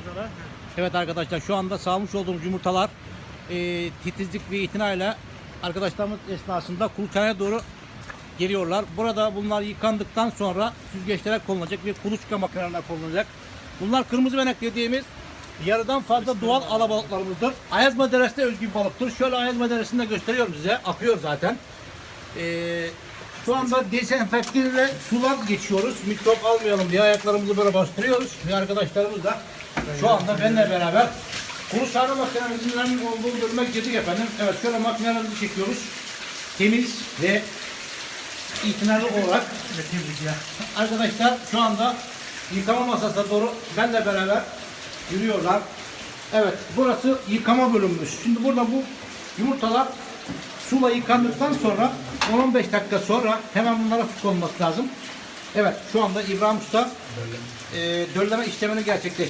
yumurtalar. Evet arkadaşlar şu anda sağmış olduğumuz yumurtalar e, titizlik ve itinayla arkadaşlarımız esnasında kuluçkaya doğru geliyorlar. Burada bunlar yıkandıktan sonra süzgeçlere konulacak ve kuluçka makinelerine konulacak. Bunlar kırmızı benek dediğimiz yarıdan fazla doğal alabalıklarımızdır. Ayazma Deresi'ne özgü bir balıktır. Şöyle Ayazma Deresi'ni de gösteriyorum size. Akıyor zaten. Ee, şu anda dezenfekte ile sular geçiyoruz. Mikrop almayalım diye ayaklarımızı böyle bastırıyoruz. Ve arkadaşlarımız da şu anda benimle beraber kuru çağrı makinemizin olduğu bölüme girdik efendim. Evet şöyle makinelerimizi çekiyoruz. Temiz ve itinalı olarak arkadaşlar şu anda yıkama masasına doğru benle beraber yürüyorlar. Evet burası yıkama bölümümüz. Şimdi burada bu yumurtalar suyla yıkandıktan sonra 10-15 dakika sonra hemen bunlara su konması lazım. Evet şu anda İbrahim Usta e, dölleme işlemini gerçekleştiriyor.